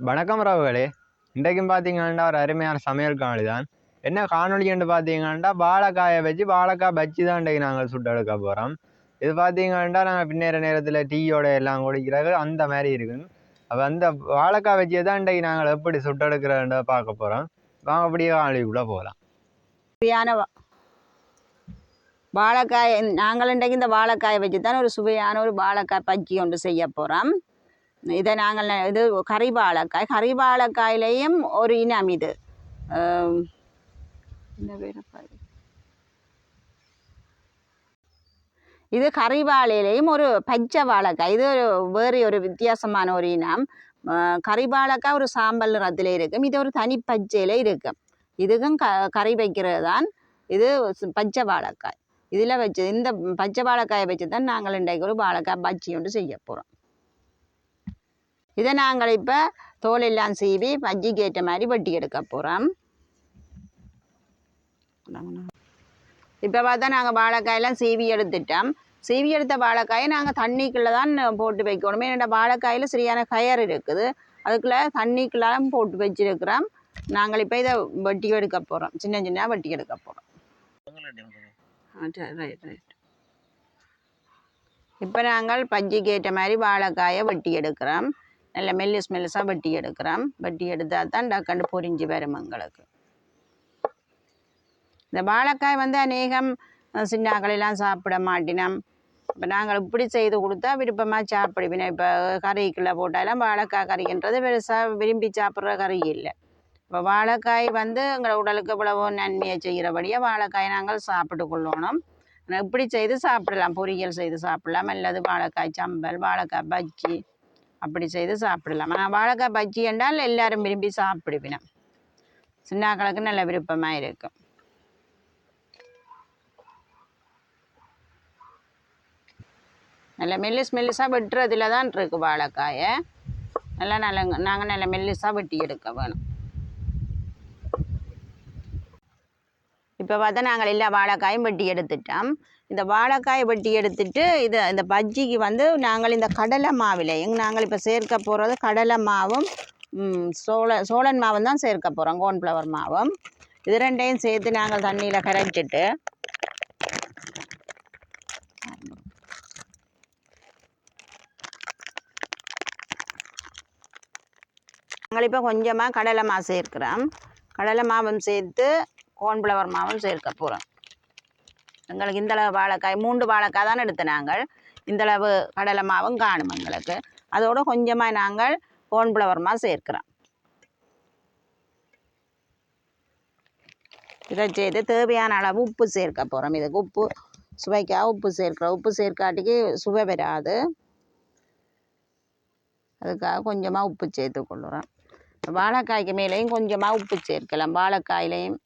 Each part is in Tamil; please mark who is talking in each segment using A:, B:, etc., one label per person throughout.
A: வணக்கம் ரவுகளே இன்றைக்கும் பார்த்தீங்கன்னா ஒரு அருமையான சமையல் காணொலி தான் என்ன காணொலின்னு பார்த்தீங்கன்னா வாழைக்காயை வச்சு வாழைக்காய் பஜ்ஜி தான் இன்றைக்கு நாங்கள் சுட்டு எடுக்க போகிறோம் இது பார்த்தீங்கன்னா நாங்கள் பின்னேற நேரத்தில் டீயோட எல்லாம் குடிக்கிறது அந்த மாதிரி இருக்குங்க அப்போ அந்த வாழைக்காய் வச்சு தான் இன்றைக்கு நாங்கள் எப்படி சுட்டு பார்க்க போகிறோம் வாங்க அப்படியே காணொலிக்குள்ளே போகலாம்.
B: சுவையான வாழைக்காய் நாங்கள் இன்றைக்கு இந்த வாழைக்காயை வச்சு தான் ஒரு சுவையான ஒரு வாழைக்காய் பஜ்ஜி ஒன்று செய்ய போகிறோம் இதை நாங்கள் இது கறி வாழைக்காய் ஒரு இனம் இது. இது? இது ஒரு பச்சை வாழைக்காய் இது ஒரு வேறு ஒரு வித்தியாசமான ஒரு இனம். ஆ, ஒரு சாம்பல் நிறத்தில் இருக்கும். இது ஒரு தனி பச்சையில் இருக்கும். இதுக்கும் க கறி வைக்கிறது தான் இது பச்சை வாழைக்காய் இதில் வச்சு இந்த பச்சை வாழைக்காயை வச்சு தான் நாங்கள் இன்றைக்கு ஒரு வாழைக்காய் பஜ்ஜி ஒன்று செய்ய போகிறோம் இதை நாங்கள் இப்போ தோலெல்லாம் சீவி பஜ்ஜிக்கு ஏற்ற மாதிரி வெட்டி எடுக்க போகிறோம் இப்போ பார்த்தா நாங்கள் வாழைக்காயெல்லாம் சீவி எடுத்துட்டோம். சீவி எடுத்த வாழைக்காயை நாங்கள் தண்ணிக்குள்ளே தான் போட்டு வைக்கணும். என்னோட வாழைக்காயில் சரியான கயர் இருக்குது. அதுக்குள்ளே தண்ணிக்குள்ளாலும் போட்டு வச்சிருக்கிறோம். நாங்கள் இப்போ இதை வெட்டி எடுக்க போகிறோம் சின்ன சின்ன வெட்டி எடுக்க போகிறோம் ரைட் ரைட். இப்போ நாங்கள் பஜ்ஜிக்கு ஏற்ற மாதிரி வாழைக்காயை வெட்டி எடுக்கிறோம். நல்ல மெல்லிஸ் மெல்லிஸாக வெட்டி எடுக்கிறோம் வெட்டி எடுத்தால் தான் டக்குன்னு பொரிஞ்சு வரும் எங்களுக்கு. இந்த வாழைக்காய் வந்து அநேகம் சின்னாக்களெல்லாம் சாப்பிட மாட்டினோம். இப்போ நாங்கள் இப்படி செய்து கொடுத்தா விருப்பமாக சாப்பிடுவினா இப்போ கறிக்குள்ளே போட்டாலும் வாழைக்காய் கறின்றது பெருசாக விரும்பி சாப்பிட்ற கறி இல்லை. இப்போ வாழைக்காய் வந்து எங்கள் உடலுக்கு இவ்வளவு நன்மையை செய்கிறபடியாக வாழைக்காய் நாங்கள் சாப்பிட்டு கொள்ளணும். இப்படி செய்து சாப்பிடலாம். பொரியல் செய்து சாப்பிடலாம். அல்லது வாழைக்காய் சம்பல் வாழைக்காய் பஜ்ஜி அப்படி செய்து சாப்பிடலாம். ஆனால் வாழைக்காய் பஜ்ஜி என்றால் எல்லாரும் விரும்பி சாப்பிடுவினோம். சின்னாக்களுக்கு நல்ல விருப்பமாக இருக்கும். நல்ல மெல்லிஸ் மெல்லிஸாக வெட்டுறதுல தான் இருக்குது வாழைக்காயை. நல்லா நல்ல நாங்கள் நல்ல மெல்லிஸாக வெட்டி எடுக்க வேணும். இப்போ பார்த்தா நாங்கள் எல்லா வாழைக்காயும் வெட்டி எடுத்துட்டோம். இந்த வாழைக்காயை வெட்டி எடுத்துட்டு இது இந்த பஜ்ஜிக்கு வந்து நாங்கள் இந்த கடலை மாவிலையும் நாங்கள் இப்போ சேர்க்க போகிறது கடலை மாவும் சோள சோழன் மாவும் தான் சேர்க்க போகிறோம் கோன்ஃப்ளவர் மாவும். இது ரெண்டையும் சேர்த்து நாங்கள் தண்ணியில் கரைச்சிட்டு நாங்கள் இப்போ கொஞ்சமாக கடலை மாவு சேர்க்கிறோம். கடலை மாவும் சேர்த்து கோன்ஃப்ளவர் மாவும் சேர்க்க போகிறோம் எங்களுக்கு இந்தளவு வாழைக்காய் மூன்று வாழைக்காய் தான் எடுத்த நாங்கள். இந்தளவு கடலை மாவும் காணும் எங்களுக்கு. அதோடு கொஞ்சமாக நாங்கள் கோன்ஃப்ளவர் மாவு சேர்க்கிறோம். இதை செய்து தேவையான அளவு உப்பு சேர்க்க போகிறோம் இதுக்கு உப்பு சுவைக்காக உப்பு சேர்க்கிறோம். உப்பு சேர்க்காட்டிக்கு சுவை வராது. அதுக்காக கொஞ்சமாக உப்பு சேர்த்து கொள்ளுறோம். வாழைக்காய்க்கு மேலேயும் கொஞ்சமாக உப்பு சேர்க்கலாம். வாழைக்காயிலையும்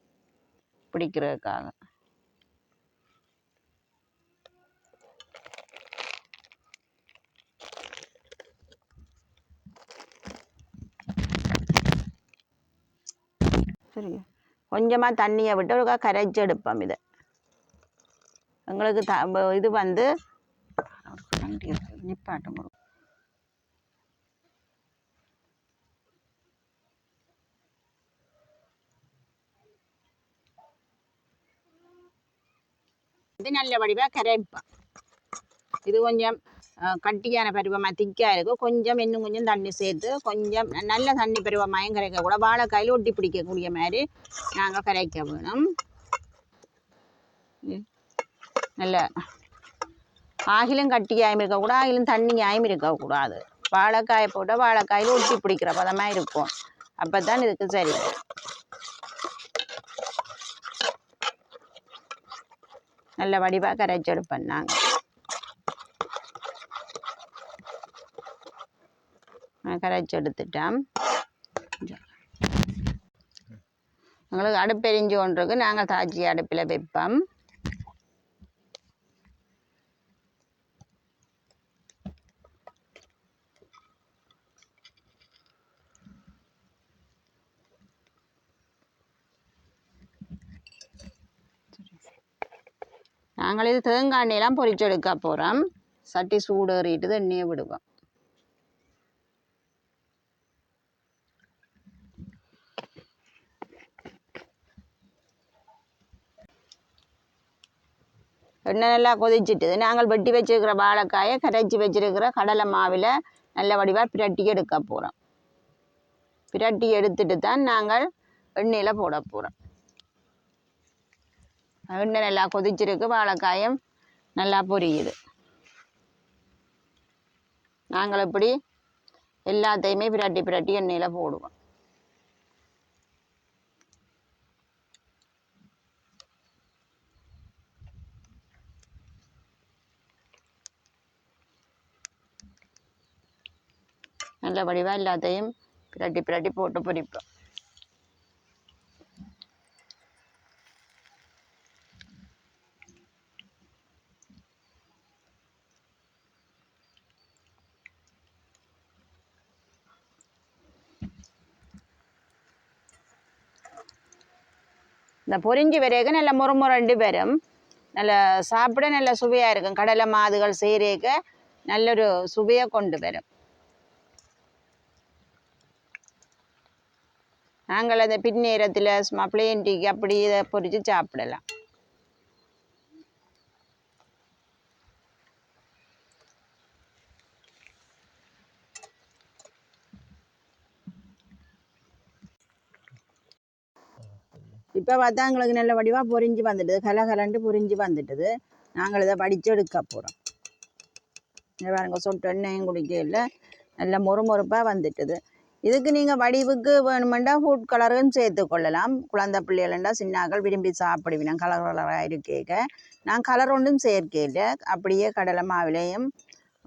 B: பிடிக்கிறதுக்காக. சரி கொஞ்சமாக தண்ணியை விட்டு ஒருக்கா கரைச்சி எடுப்போம் இதை. எங்களுக்கு த இது வந்து நிப்பாட்டம் இது நல்ல வடிவாக கரைப்பேன் இது கொஞ்சம் கட்டியான பருவமாக திக்காக இருக்கும். கொஞ்சம் இன்னும் கொஞ்சம் தண்ணி சேர்த்து கொஞ்சம் நல்ல தண்ணி பருவமாயும் கரைக்க கூட வாழைக்காயில் ஒட்டி பிடிக்கக்கூடிய மாதிரி நாங்கள் கரைக்க வேணும். நல்ல ஆகிலும் கட்டியாயும் இருக்கக்கூடாது ஆகிலும் தண்ணியாயும் இருக்கக்கூடாது வாழைக்காயை போட்டால் வாழைக்காயில் ஒட்டி பிடிக்கிற பதமாக இருக்கும். அப்போ தான் இதுக்கு சரி. நல்ல வடிவாக கரைச்செடுப்பேன் பண்ணாங்க. கரைச்சி எடுத்துட்டோம். எங்களுக்கு அடுப்பெரிஞ்சு ஒன்றுக்கு நாங்கள் தாச்சி அடுப்பில் வைப்போம். நாங்கள் இது தேங்காய் எண்ணெயெல்லாம் பொறிச்செடுக்க போகிறோம் சட்டி சூடேறிட்டு தண்ணியை விடுவோம். எண்ணெய் நல்லா கொதிச்சுட்டுது நாங்கள் வெட்டி வச்சுருக்கிற வாழைக்காயை கரைச்சி வச்சுருக்கிற கடலை மாவில் நல்ல வடிவாக பிரட்டி எடுக்க போகிறோம் பிரட்டி எடுத்துட்டு தான் நாங்கள் எண்ணெயில் போட போகிறோம் எண்ணெய் நல்லா கொதிச்சிருக்கு வாழைக்காயும் நல்லா பொரியுது. நாங்கள் இப்படி எல்லாத்தையுமே பிரட்டி பிரட்டி எண்ணெயில் போடுவோம். நல்ல வடிவாக எல்லாத்தையும் பிரட்டி பிரட்டி போட்டு பொரிப்போம். இந்த பொரிஞ்சு வரைக்க நல்ல முறுமுரண்டு வரும் நல்ல சாப்பிட நல்ல சுவையாக இருக்கும். கடலை மாதுகள் செய்கிறேக்க நல்லொரு சுவையை கொண்டு வரும். நாங்கள் அந்த பின்னேரத்தில் சும்மா பிளேன் டீக்கு அப்படி இதை பொரித்து சாப்பிடலாம். இப்போ பார்த்தா எங்களுக்கு நல்ல வடிவாக பொரிஞ்சு வந்துட்டுது. கலகலண்டு புரிஞ்சு வந்துட்டுது. நாங்கள் இதை வடித்து எடுக்க போகிறோம் இங்க பாருங்க சொட்டு எண்ணெயும் குடிக்கல நல்ல மொறுமொறுப்பாக வந்துட்டுது. இதுக்கு நீங்கள் வடிவுக்கு வேணுமெண்டா ஃபுட் கலரும் சேர்த்து கொள்ளலாம். குழந்தை பிள்ளைகளண்டா சின்னாக்கள் விரும்பி சாப்பிடுவினா கலர் கலராக இருக்கேக்க. நான் கலர் ஒன்றும் சேர்க்கையில் அப்படியே கடலை மாவிலையும்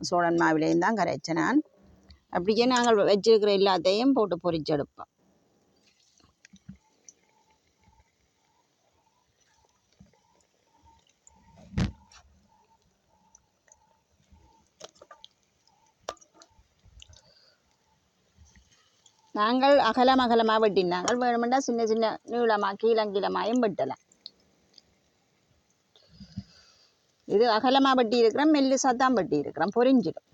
B: சோழன் மாவிலையும் தான் கரைச்சேன் நான். அப்படியே நாங்கள் வச்சிருக்கிற எல்லாத்தையும் போட்டு பொரிச்செடுப்போம் நாங்கள் அகலம் அகலமாக வெட்டினாங்கள் வேணுமெண்டா சின்ன சின்ன நீளமாக கீழங்கீழமாயும் வெட்டலாம். இது அகலமாக வெட்டி இருக்கிறோம் மெல்லிசா தான் வெட்டி இருக்கிறோம் பொரிஞ்சிடும்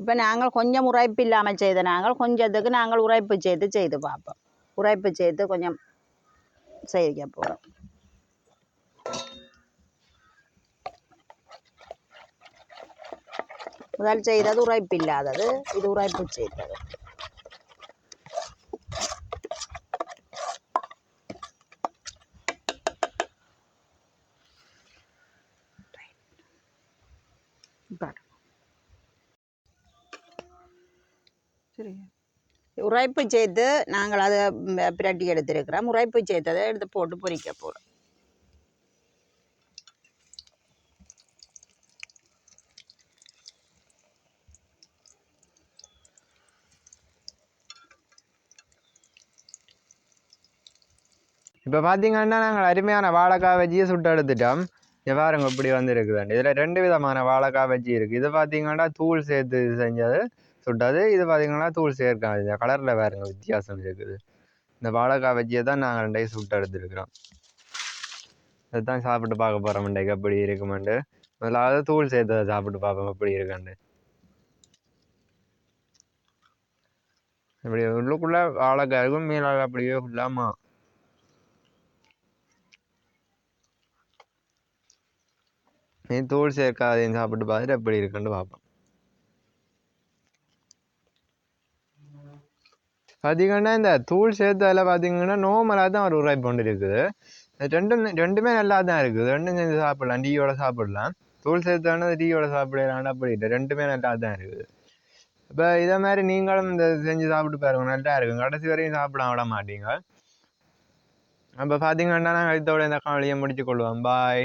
B: இப்போ நாங்கள் கொஞ்சம் உரைப்பு இல்லாமல் செய்த நாங்கள் கொஞ்சத்துக்கு நாங்கள் உரைப்பு சேர்த்து செய்து பார்ப்போம். உரைப்பு சேர்த்து கொஞ்சம் செய்ய போகிறோம் முதல் செய்தது உரைப்பு இல்லாதது இது உரைப்பு செய்தது. உரைப்பு சேர்த்து நாங்கள் அதை பிரட்டி எடுத்திருக்கிறோம். உரைப்பு சேர்த்ததை எடுத்து போட்டு பொரிக்க போகிறோம்
A: இப்போ பார்த்தீங்கன்னா நாங்கள் அருமையான வாழைக்காய் பஜ்ஜியை சுட்டு எடுத்துட்டோம். இங்க பாருங்க இப்படி வந்துருக்குதாண்டு இதில் ரெண்டு விதமான வாழைக்காய் வச்சி இருக்குது இது பார்த்தீங்கன்னா தூள் சேர்த்து செஞ்சது சுட்டது. இது பார்த்தீங்கன்னா தூள் சேர்க்காது. கலரில் வேறுங்க வித்தியாசம் இருக்குது. இந்த வாழைக்காய் வச்சியை தான் நாங்கள் ரெண்டையும் சுட்டு எடுத்துருக்குறோம். இதுதான் சாப்பிட்டு பார்க்க போகிறோம் இன்றைக்கு. எப்படி இருக்குமெண்டு முதலாவது தூள் சேர்த்ததை சாப்பிட்டு பார்ப்போம் எப்படி இருக்காண்டு இப்படி உள்ளுக்குள்ளே வாழைக்காய் இருக்கும் மேலாக அப்படியே ஃபுல்லாமா நீ தூள் சேர்க்காதையும் சாப்பிட்டு பார்த்துட்டு எப்படி இருக்குன்னு பார்ப்போம். பார்த்தீங்கன்னா இந்த தூள் சேர்த்ததில் பார்த்தீங்கன்னா நோமலாக தான் ஒரு உருவாய் கொண்டு இருக்குது. ரெண்டும் ரெண்டுமே நல்லா தான் இருக்குது. ரெண்டும் செஞ்சு சாப்பிடலாம். டீயோட சாப்பிடலாம். தூள் சேர்த்தானது டீயோட சாப்பிடலாம். அப்படி இல்லை. ரெண்டுமே நல்லா தான் இருக்குது. இப்போ இதே மாதிரி நீங்களும் இந்த செஞ்சு சாப்பிட்டு பாருங்க. நல்லா இருக்கும். கடைசி வரையும் சாப்பிட விட மாட்டீங்க. அப்போ பார்த்தீங்கன்னா நாங்கள் இதோட இந்த காலையை முடிச்சு கொள்வோம். பாய்